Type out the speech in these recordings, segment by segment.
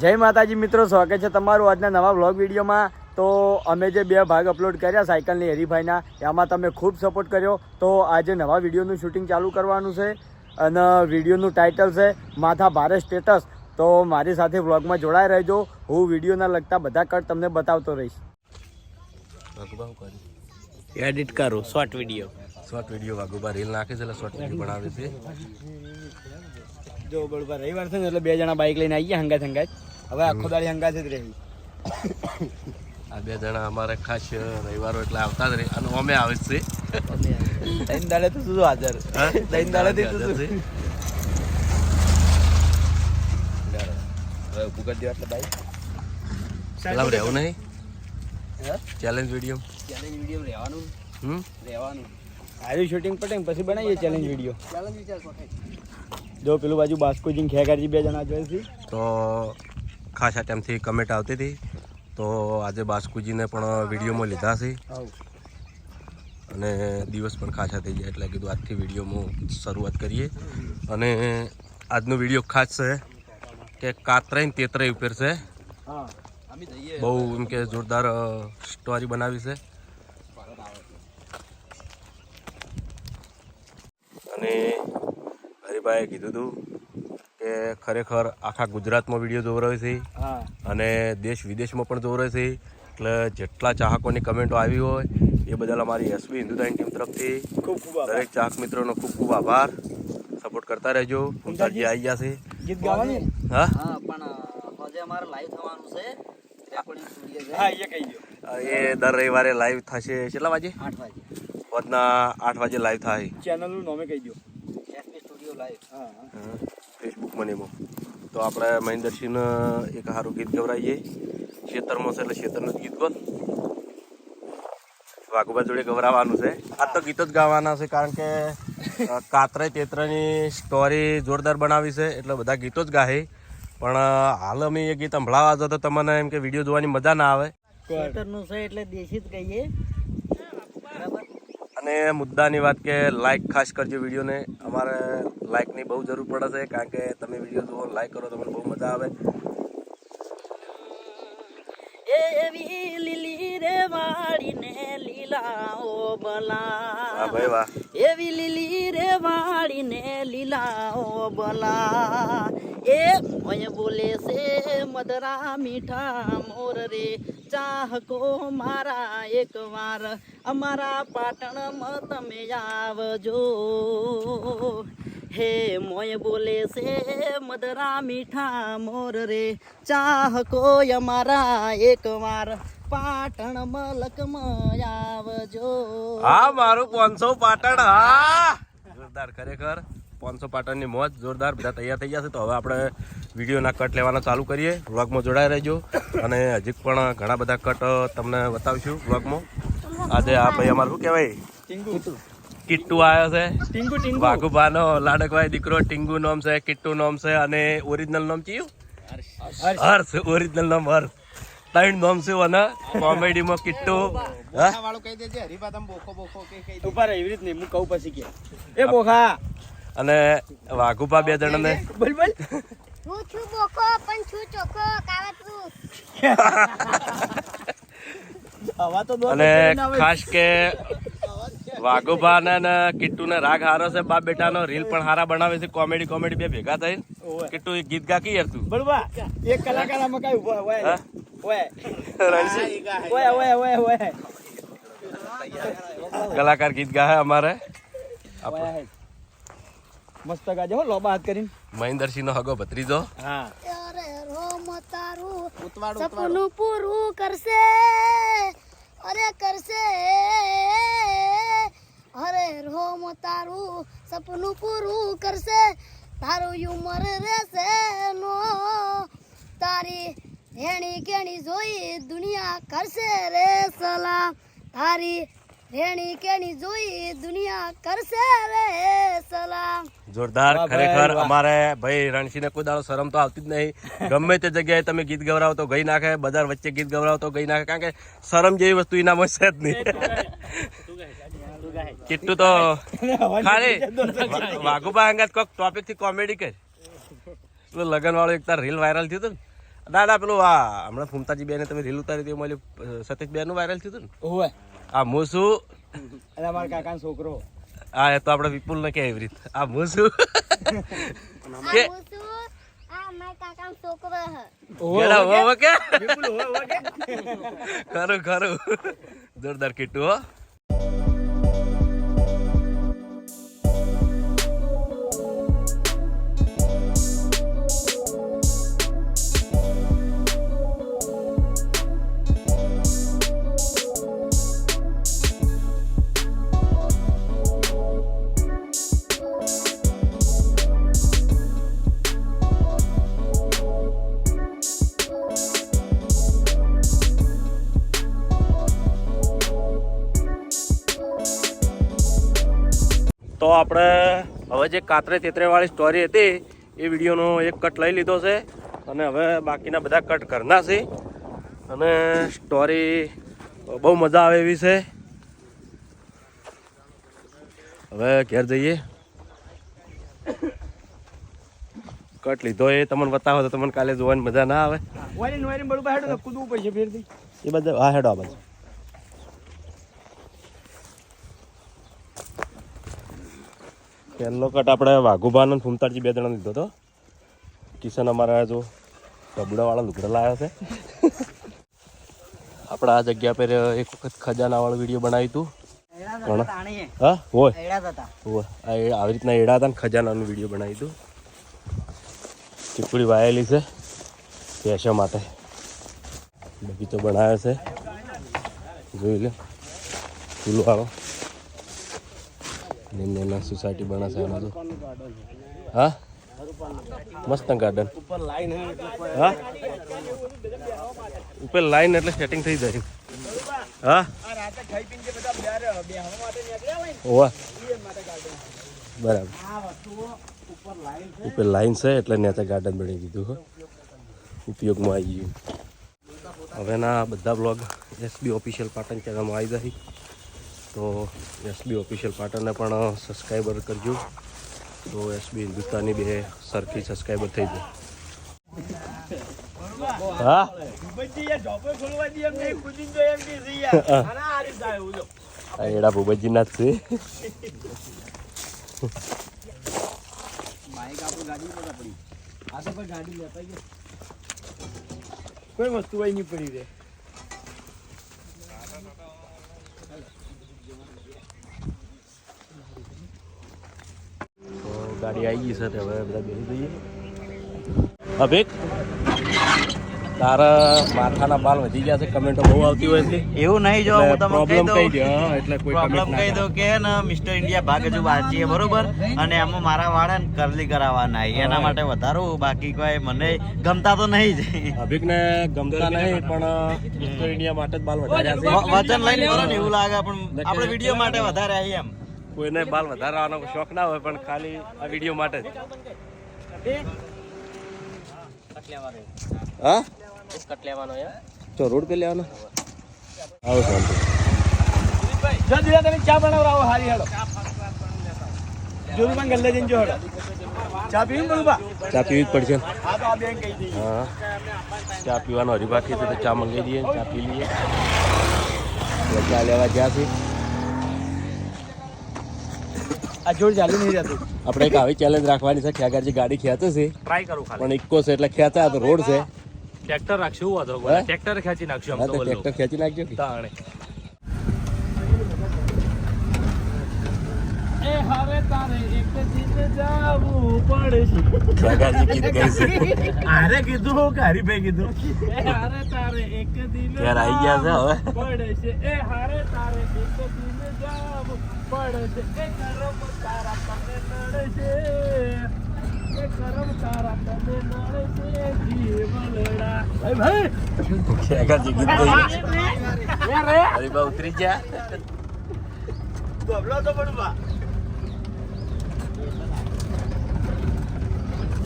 જય માતાજી મિત્રો સ્વાગત છે તમારું આજના નવા વ્લોગ વિડીયોમાં. તો અમે જે બે ભાગ અપલોડ કર્યા સાયકલની હરીફાઈના એમાં તમે ખૂબ સપોર્ટ કર્યો. તો આજે નવા વિડીયોનું શૂટિંગ ચાલુ કરવાનું છે અને વિડીયોનું ટાઇટલ છે માથા ભારે સ્ટેટસ તો મારી સાથે વ્લોગમાં જોડાઈ રહેજો. હું વિડીયોના લગતા બધા કટ તમને બતાવતો રહીશ. એડિટ કરું શોર્ટ વીડિયો શોર્ટ વીડિયો વાગુબા રીલ નાખે છે એટલે શોર્ટ વીડિયો બનાવે છે. જો બરોબર રવિવાર છે ને એટલે બે જણા બાઇક લઈને આવી ગયા હંગાત હંગાત. હવે આખો દાડી હંગાત જ રહી. આ બે જણા અમારે ખાસ રવિવારો એટલે આવતા જ રહે. અને અમે આવે છે. ત્રણ દાડે તો શું હાજર? હા? દાડે તો શું? છે. હવે ઊભું એટલે બાઈક પેલા રહેવું નહીં? ચેલેન્જ વીડિયો ચેલેન્જ વીડિયો રહેવાનું. હમ? રહેવાનું. આયુ શૂટિંગ પટે પછી બનાવીએ ચેલેન્જ વીડિયો જો પેલું બાજુ બાસ્કોજી ખેગારજી બે જણા જોઈએ છે. તો ખાસા ટાઈમથી કમેન્ટ આવતી હતી. તો આજે બાસ્કુજીને પણ વિડીયોમાં લીધા છે. અને દિવસ પણ ખાસા થઈ ગયા એટલે કીધું આજથી વિડીયોમાં શરૂઆત કરીએ. અને આજનો વીડિયો ખાસ છે કે કાતરાઈ ને તેતરાઈ ઉપર છે. બહુ એમ કે જોરદાર સ્ટોરી બનાવી છે. અને હરિભાઈએ કીધું હતું કે ખરેખર આખા ગુજરાતમાં વીડિયો જોવરાવે છે. અને દેશ વિદેશમાં પણ જોવરાવે છે. એટલે જેટલા ચાહકોની કમેન્ટો આવી હોય એ બદલ અમારી એસબી હિન્દુદાની ટીમ તરફથી ખૂબ ખૂબ દરેક ચાહક મિત્રોનો ખૂબ ખૂબ આભાર. સપોર્ટ કરતા રહેજો. ફૂમતાજી આવી ગયા છે. ગીત ગાવાની? હા? હા પણ હજે અમારે લાઈવ થવાનું છે. હા એ કહી દો. એ દર રવિવારે લાઈવ થશે. કેટલા વાગે? આઠ વાગે. રોજના આઠ વાગે લાઈવ થાય. ચેનલનું નામે કહી દો એસપી સ્ટુડિયો લાઈવ હા ફેસબુકમાં ને એમાં. તો આપણે મહેન્દ્રસિંહને એક સારું ગીત ગવરાઈએ. ખેતરમાં છે એટલે ખેતરનું જ ગીત બોલ વાઘુભાઈ જોડે ગવરાવાનું છે. આ તો ગીતો જ ગાવાના છે કારણ કે કાતરે તેત્રની સ્ટોરી જોરદાર બનાવી છે એટલે બધા ગીતો જ ગાહે. પણ હાલ અમે એ ગીત સંભળાવા જો તમને એમ કે વીડિયો જોવાની મજા ના આવે. ખેતરનું છે એટલે દેશી જ કહીએ અને મુદ્દાની વાત કે લાઈક ખાસ કરજો વિડીયોને. અમારે લાઈકની બહુ જરૂર પડે છે, કારણ કે તમે વીડિયો જુઓ લાઈક કરો, તમને બહુ મજા આવે. એવી લીલી રે વાડીને લીલાઓ વાહ એવી લીલી રે વાડીને લીલાઓ બલા એ ઓય બોલે છે મદરા મીઠા મોર રે? ચાહકો મારા એક વાર અમારા પાટણમાં તમે આવજો. હે મોય બોલે છે મદરા મીઠા મોર રે. ચાહકો અમારા એકવાર પાટણ મલકમાં આવજો. હા મારું પાંચસો પાટણ હા. જોરદાર ખરેખર. પાંચસો પાટણની મોજ જોરદાર. બધા તૈયાર થઈ જશે તો હવે આપણે વિડીયોના કટ લેવાના ચાલુ કરીએ. વ્લોગમાં જોડાઈ રહેજો. અને હજી પણ ઘણા બધા કટ તમને બતાવીશું વ્લોગમાં આજે આ ભાઈ અમારું શું કહેવાય? ટીંગુ. કિટ્ટુ આવ્યો છે. ટીંગુ ટીંગુ. વાઘુબાનો લાડકભાઈ દીકરો ટિંગુ નામ છે કિટ્ટુ નામ છે અને ઓરિજિનલ નામ કયું? હર્ષ. હર્ષ ઓરિજિનલ નામ હર્ષ. ત્રણ નામ છે અને કોમેડીમાં કિટ્ટુ. એવી રીત નહીં હું કહું પછી કે. એ બોખા. અને વાઘુભા બે જણાને? બોલ બોલ. હું છું બોકો પણ છું ચોખ્ખો કાવતરું. હવા તો દો અને ખાસ કે વાઘુબા ને કિટ્ટુ ને રાગ હારો છે બાપ બેટાનો રીલ પણ હારા બનાવે છે કોમેડી કોમેડી બે ભેગા થઈ. કિટ્ટુ એક ગીત ગા કી યાર તું. બરોબર. એક કલાકાર આમાં કઈ ઊભો હોય હા? ઓય ઓય ઓય ઓય ઓય કલાકાર ગીત ગા અમારે. મસ્ત ગાજે હો લોબા હાથ કરીને. મહેન્દ્રસિંહ નો હગો ભત્રીજો. હા. સપનું પૂરું કરશે. અરે કરશે. અરે રોમ તારું સપનું પૂરું કરશે તારું યુમર રહેશે નો. તારી રેણી કેણી જોઈ દુનિયા કરશે રે સલામ તારી રેણી કેણી જોઈ દુનિયા કરશે રે સલામ જોરદાર ખરેખર અમારે ભાઈ રણસિંહ ને કોઈ દાડો શરમ તો આવતી જ નહીં. ગમે તે જગ્યાએ તમે ગીત ગવરાવો તો ગઈ નાખે બજાર વચ્ચે ગીત ગવરાવો તો ગઈ નાખે કારણ કે શરમ જેવી વસ્તુ એના છે જ નહીં. કિટ્ટુ તો ખાલી વાઘુબા અંગાત કોક ટોપિકથી કોમેડી કર પેલું લગન વાળું એક તાર રીલ વાયરલ થયું હતું ને. ના ના પેલું આ હમણાં ફૂમતાજી બેને તમે રીલ ઉતારી હતી એમાં સતીશ બેનનું બેનનું વાયરલ થયું હતું ને. આ હું. છું અને અમારા કાકાનો છોકરો. આ એ તો આપણે વિપુલ ને કે એવી રીત. આ મોસુ હું. હે હો હો કે? ખરું ખરું. જોરદાર કીટું હો. હવે જે કાતરે તેતરેવાળી સ્ટોરી હતી એ વિડીયોનો એક કટ લઈ લીધો છે. અને હવે બાકીના બધા કટ કરના છે. અને સ્ટોરી બહુ મજા આવે એવી છે. હવે ઘેર જઈએ. કટ લીધો એ તમને બતાવો તો તમને કાલે જોવાની મજા ના આવે. એ બધા હા હેડો આ બાજુ. પહેલો કટ આપણે વાઘુભાન અને ફૂમતાજી બે જણા લીધો હતો. કિશન અમારા જો ડબડાવાળા લુગડા લાવ્યા છે. આપણે આ જગ્યા પર એક વખત ખજાનાવાળો વીડિયો બનાવ્યું હતું. હા હોય. હોય. આ આવી રીતના એડા હતા ને ખજાનાનું વીડિયો બનાવ્યું હતું. ચીપડી વાયેલી છે પેશા માટે. બગીચો બનાવ્યો છે. જોઈ લે. ફૂલો આવો ને સોસાયટી બને છે એમાં તો. હા? મસ્ત ગાર્ડન ઉપર લાઈન હે? ઉપર લાઈન એટલે સેટિંગ થઈ જાય. હા? ઓવા બરાબર. ઉપર લાઈન છે એટલે નેતા ગાર્ડન બની દીધું, હો. ઉપયોગમાં આવી ગયું. હવેના બધા બ્લોગ એસબી ઓફિશિયલ પાટણ ચેનલમાં આવી જાય તો એસબી ઓફિશિયલ પાટણને પણ સબસ્ક્રાઈબર કરજો. તો એસબી હિન્દુસ્તાની બે સરખી સબસ્ક્રાઈબર થઈ જાય હા? ભૂપતજી યાર જોપે ખોલવા કોઈ વસ્તુ નહીં પડી તો એમ કે છે યાર અને આ રીતે થાય એવું જો આ એડા ભૂપતજીના જ છે બાઈક આપણું ગાડી પર પડી આ તો પણ ગાડી લેતા ગયા કોઈ વસ્તુ હોય નહીં પડી રે તો ગાડી આવી ગઈ છે હવે બધા બેસી જઈએ. અભિક તારા માથાના બાલ વધી ગયા છે કમેન્ટો બહુ આવતી હોય છે. એવું નહીં જો હું તમને કહી દઉં. એટલે કોઈ પ્રોબ્લેમ કહી દઉં કે ને મિસ્ટર ઇન્ડિયા ભાગ હજુ વાંચીએ બરોબર? અને એમાં મારા વાળા કરલી કરાવવાના એના માટે વધારું બાકી કોઈ મને ગમતા તો નહીં જ. અભિકને ગમતા નહીં પણ મિસ્ટર ઇન્ડિયા માટે જ બાલ વધાર્યા છે. વ- લઈને કરો ને એવું લાગે પણ આપણે વીડિયો માટે વધારે આવી એમ. કોઈને બાલ વધારવાનો શોખ ના હોય પણ ખાલી આ વીડિયો માટે જ. હા? કટ લેવાનો તો રોડ પે લેવાનો? આવો શાંતિ જો દીવા તમે ચા બનાવરાવો હારી હેડો જોરુમાં ગલ્લે જઈને જો હેડો ચા પીવું ચા પીવી જ પડશે. હા ચા પીવાનો હરી બાકી તો ચા મંગાવી દઈએ ચા પી લઈએ. ચા લેવા ગયા છે. આ જોડ ચાલુ નહીં જતું આપણે એક આવી ચેલેન્જ રાખવાની છે ખેગારજી ગાડી ખેંચે છે ટ્રાય કરું ખાલી. પણ ઇક્કો છે એટલે ખેંચા તો રોડ છે. ટ્રેક્ટર રાખશું વાંધો હે? ટ્રેક્ટર ખેંચી નાખશું હા આમ તો ટ્રેક્ટર ખેંચી નાખજો કે. તાણે. એ હવે તારે એક દિન જાવું પડશે. ખેગારજી ગીત ગાય છે. આરે કીધું કે હરીભાઈ કીધું. એ હારે તારે એક દિન આવી ગયા છે હવે. પડશે. એ હારે તારે એક દિન જાવું પડશે. એ કરમ તારા તને નડશે. એ કરમ તારા તને નડશે. જીવલડા ભાઈ ભાઈ! ખેગારજી ગીત ગાય અરે બા ઉતરી જા. બબલો તો બળુબા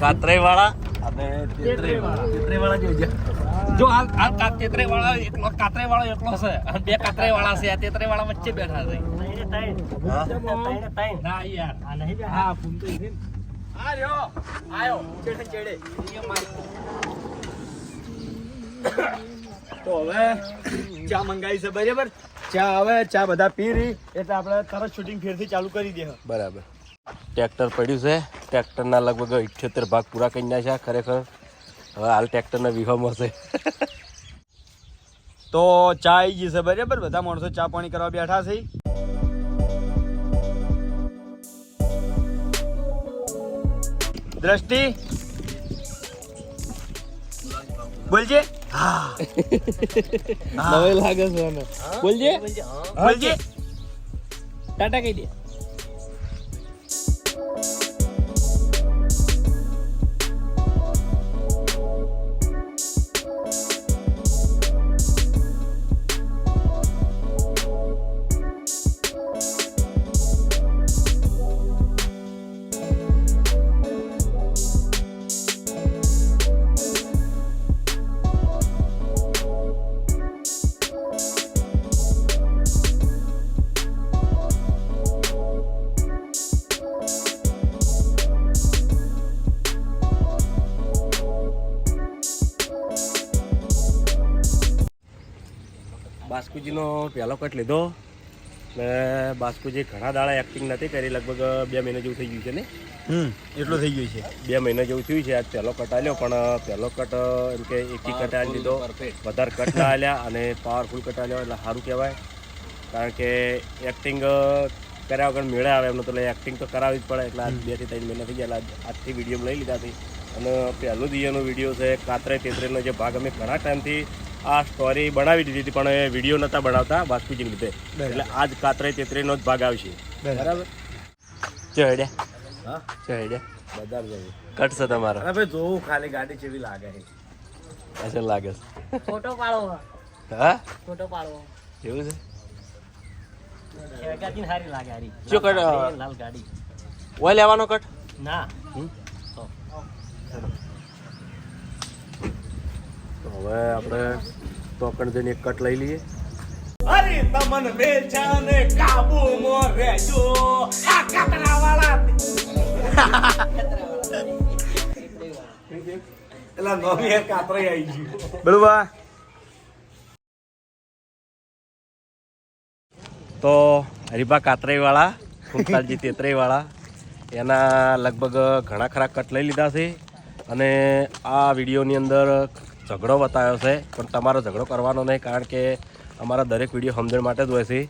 કાતરાઈ વાળા અને તેત્રે વાળા જોજે જો આ આ કા- તેત્રે વાળા એકલો કાતરે વાળો એકલો છે. અને બે કાતરે વાળા છે. આ તેત્રે વાળા વચ્ચે બેઠા છે. ના યાર. હા ફૂમતો ઈ છે આ રહ્યો આયો. ચેડે ચેડે. તો હવે ચા મંગાવી છે બરાબર? ચા હવે ચા બધા પી રહી. એટલે આપણે તરત શૂટિંગ ફેરથી ચાલુ કરી દે. બરાબર. ટ્રેક્ટર પડ્યું છે. ટ્રેક્ટરના લગભગ ઇઠ્યોતેર ભાગ પૂરા કરી નાખ્યા ખરેખર. હવે હાલ ટ્રેક્ટરના વિહોમાં છે. તો ચા આવી ગઈ છે બરાબર? બધા માણસો ચા પાણી કરવા બેઠા છે. દ્રષ્ટિ? બોલજે. હા. નવે લાગે છે બોલજે. બોલજે. ટાટા કહી દે. બાસ્કુજીનો પહેલો કટ લીધો ને બાસ્કુજી ઘણા દાડા એક્ટિંગ નથી કરી લગભગ બે મહિના જેવું થઈ ગયું છે ને? હમ એટલું થઈ ગયું છે. બે મહિના જેવું થયું છે આજ પહેલો કટ આલ્યો પણ પહેલો કટ એમ કે એકી કટ આલી લીધો વધારે કટ ના આલ્યા અને પાવરફુલ કટ આલ્યો એટલે સારું કહેવાય. કારણ કે એક્ટિંગ કર્યા વગર મેળે આવે એમનું તો એક્ટિંગ તો કરાવવી જ પડે એટલે આજ બેથી ત્રણ મહિના થઈ ગયા એટલે આજથી વીડિયો લઈ લીધા હતી અને પહેલું દિયાનો વીડિયો છે કાતરે તેતરેનો જે ભાગ અમે ઘણા ટાઈમથી આ સ્ટોરી બનાવી દીધી હતી પણ એ વીડિયો નહોતા બનાવતા બાસ્કુજીને લીધે. એટલે આજ કાતરે તેતરેનો જ ભાગ આવશે. બરાબર. ચડ્યા હા? ચડ્યા બધા જઈએ. કટ છે તમારો. અરે ભાઈ જોવું ખાલી ગાડી કેવી લાગે છે. અચ્છા લાગે છે. ફોટો પાડો. હા? ફોટો પાડો. એવું છે? ખેગાતી સારી લાગે હારી. શું કર લાલ ગાડી. ઓય લેવાનો કટ ના. તો હવે આપણે તોકણ જઈને એક કટ લઈ લઈએ. અરે તમન વેચાને કાબુ મો રેજો આ કતરા વાળા એલા નવી કાતરે આવી ગયું. બળવા તો હરિભા કાતરાઈવાળા ફૂમતાલજી તેતરાઈવાળા એના લગભગ ઘણા ખરા કટ લઈ લીધા છે. અને આ વિડીયોની અંદર ઝઘડો બતાવ્યો છે પણ તમારો ઝઘડો કરવાનો નહીં કારણ કે અમારા દરેક વીડિયો સમજણ માટે જ હોય છે.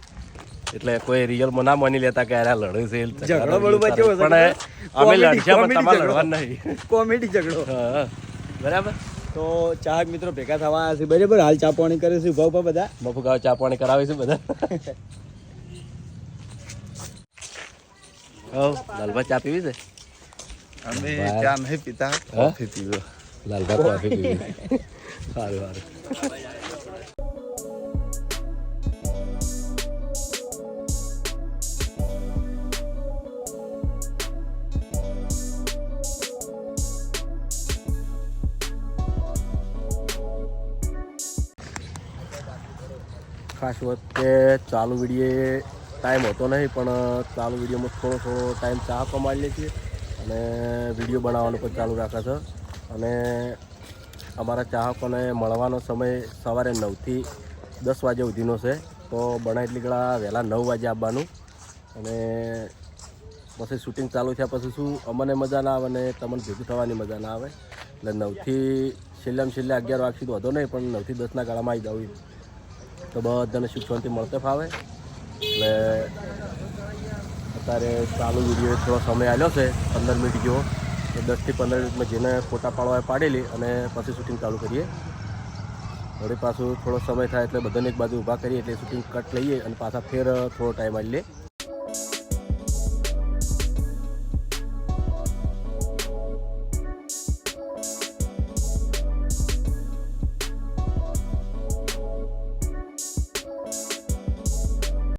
એટલે કોઈ રિયલમાં ના માની લેતા કે અરે લડે છે ઝઘડો બળુબા કેવો પણ અમે Comedy- લડશે પણ તમારે લડવાનું નહીં. કોમેડી ઝઘડો. બરાબર? તો ચાહક મિત્રો ભેગા થવા આવ્યા છે બરાબર? હાલ ચા પાણી કરે છે ઊભા ઊભા બધા? બપુ ગાવ ચા પાણી કરાવે છે બધા. હવ લાલભા ચા પીવી છે? અમે ચા નહીં પીતા કોફી પીવો. લાલભા કોફી પીવી સારું સારું. ખાસ વખતે ચાલુ વિડીયે ટાઈમ હોતો નહીં પણ ચાલુ વિડીયોમાં થોડો થોડો ટાઈમ ચા આપવા માંડીએ છીએ અને વીડિયો બનાવવાનું પણ ચાલુ રાખે છે. અને અમારા ચાહકોને મળવાનો સમય સવારે નવથી દસ વાગે સુધીનો છે. તો બણા એટલી ગળા વહેલા નવ વાગે આવવાનું. અને પછી શૂટિંગ ચાલુ થયા પછી શું? અમને મજા ના આવે અને તમને ભેગું થવાની મજા ના આવે. એટલે નવથી છેલ્લામાં છેલ્લે અગિયાર વાગ તો વધો નહીં, પણ નવથી દસના ગાળામાં આવી જવું તો બધાને સુખ શાંતિ મળતે ફાવે. એટલે અત્યારે ચાલુ વીડિયો થોડો સમય આવ્યો છે, પંદર મિનિટ જેવો. દસથી પંદર મિનિટમાં જેને ફોટા પાડવા પાડેલી અને પછી શૂટિંગ ચાલુ કરીએ. વળી પાછું થોડો સમય થાય એટલે બધાને એક બાજુ ઊભા કરીએ એટલે શૂટિંગ કટ લઈએ અને પાછા ફેર થોડો ટાઈમ આવી લે.